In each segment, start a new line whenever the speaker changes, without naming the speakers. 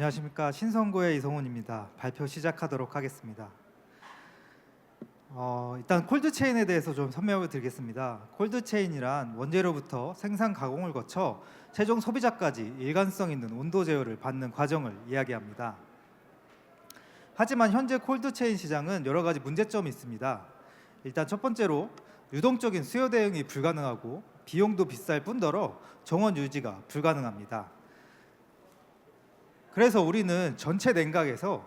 안녕하십니까 신성고의 이성훈입니다. 발표 시작하도록 하겠습니다. 어, 일단 콜드 체인에 대해서 좀 설명을 드리겠습니다. 콜드 체인이란 원재료부터 생산 가공을 거쳐 최종 소비자까지 일관성 있는 온도 제어를 받는 과정을 이야기합니다. 하지만 현재 콜드 체인 시장은 여러 가지 문제점이 있습니다. 일단 첫 번째로 유동적인 수요 대응이 불가능하고 비용도 비쌀 뿐더러 정원 유지가 불가능합니다. 그래서 우리는 전체 냉각에서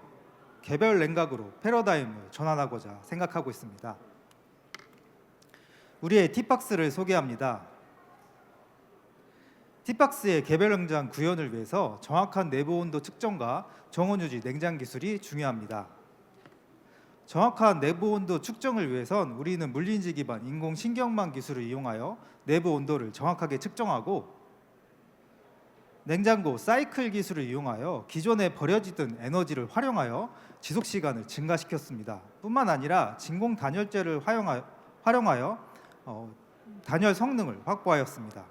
개별 냉각으로 패러다임을 전환하고자 생각하고 있습니다. 우리의 티박스를 소개합니다. 티박스의 개별 냉장 구현을 위해서 정확한 내부 온도 측정과 정원 유지 냉장 기술이 중요합니다. 정확한 내부 온도 측정을 위해선 우리는 물리인지 기반 인공 신경망 기술을 이용하여 내부 온도를 정확하게 측정하고 냉장고 사이클 기술을 이용하여 기존에 버려지던 에너지를 활용하여 지속 시간을 증가시켰습니다. 뿐만 아니라 진공 단열재를 활용하여, 어, 단열 성능을 확보하였습니다.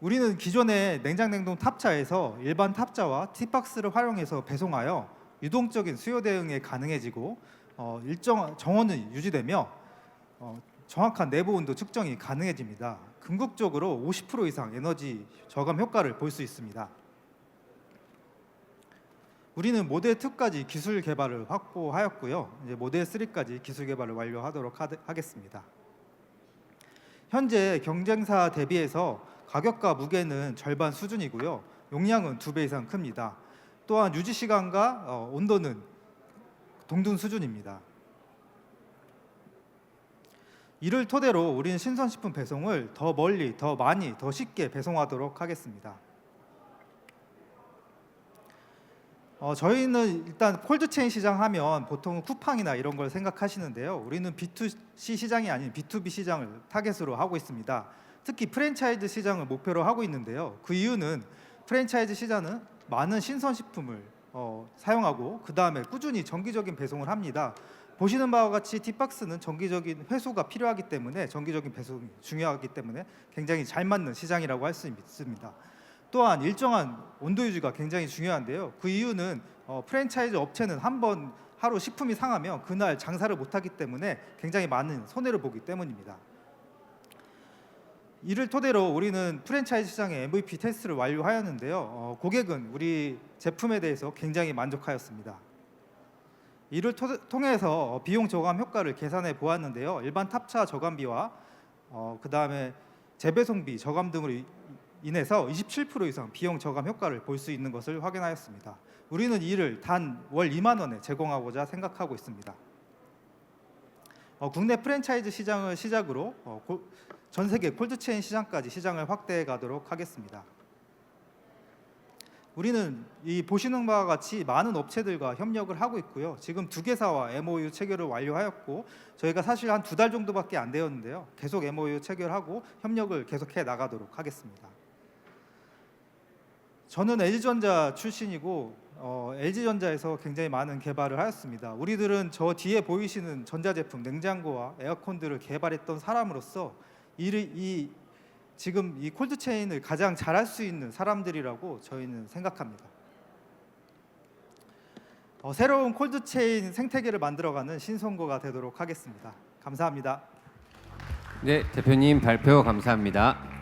우리는 기존의 냉장 냉동 탑차에서 일반 탑자와 티박스를 활용해서 배송하여 유동적인 수요 대응에 가능해지고 어, 일정 정원이 유지되며 어, 정확한 내부 온도 측정이 가능해집니다. 궁극적으로 50% 이상 에너지 저감 효과를 볼 수 있습니다. 우리는 모델 2까지 기술 개발을 확보하였고요. 이제 모델 3까지 기술 개발을 완료하도록 하- 하겠습니다. 현재 경쟁사 대비해서 가격과 무게는 절반 수준이고요. 용량은 두 배 이상 큽니다. 또한 유지 시간과 어, 온도는 동등 수준입니다. 이를 토대로 우리는 신선식품 배송을 더 멀리, 더 많이, 더 쉽게 배송하도록 하겠습니다. 어, 저희는 일단 콜드체인 시장 하면 보통 쿠팡이나 이런 걸 생각하시는데요. 우리는 B2C 시장이 아닌 B2B 시장을 타겟으로 하고 있습니다. 특히 프랜차이즈 시장을 목표로 하고 있는데요. 그 이유는 프랜차이즈 시장은 많은 신선식품을 어, 사용하고 그 다음에 꾸준히 정기적인 배송을 합니다. 보시는 바와 같이 뒷박스는 정기적인 회수가 필요하기 때문에 정기적인 배송이 중요하기 때문에 굉장히 잘 맞는 시장이라고 할 수 있습니다. 또한 일정한 온도 유지가 굉장히 중요한데요. 그 이유는 어, 프랜차이즈 업체는 한 번 하루 식품이 상하면 그날 장사를 못하기 때문에 굉장히 많은 손해를 보기 때문입니다. 이를 토대로 우리는 프랜차이즈 시장의 MVP 테스트를 완료하였는데요. 어, 고객은 우리 제품에 대해서 굉장히 만족하였습니다. 이를 토- 통해서 비용 저감 효과를 계산해 보았는데요. 일반 탑차 저감비와 어, 그 다음에 재배송비 저감 등으로 이- 인해서 27% 이상 비용 저감 효과를 볼 수 있는 것을 확인하였습니다. 우리는 이를 단 월 2만 원에 제공하고자 생각하고 있습니다. 어, 국내 프랜차이즈 시장을 시작으로 어, 고- 전 세계 콜드체인 시장까지 시장을 확대해 가도록 하겠습니다. 우리는 이 보시는 바와 같이 많은 업체들과 협력을 하고 있고요. 지금 두 개사와 MOU 체결을 완료하였고 저희가 사실 한 두 달 정도밖에 안 되었는데요. 계속 MOU 체결하고 협력을 계속해 나가도록 하겠습니다. 저는 LG전자 출신이고 어, LG전자에서 굉장히 많은 개발을 하였습니다. 우리들은 저 뒤에 보이시는 전자제품 냉장고와 에어컨들을 개발했던 사람으로서 이를 이 지금 이 콜드 체인을 가장 잘할 수 있는 사람들이라고 저희는 생각합니다. 어, 새로운 콜드 체인 생태계를 만들어가는 신선고가 되도록 하겠습니다. 감사합니다.
네, 대표님 발표 감사합니다.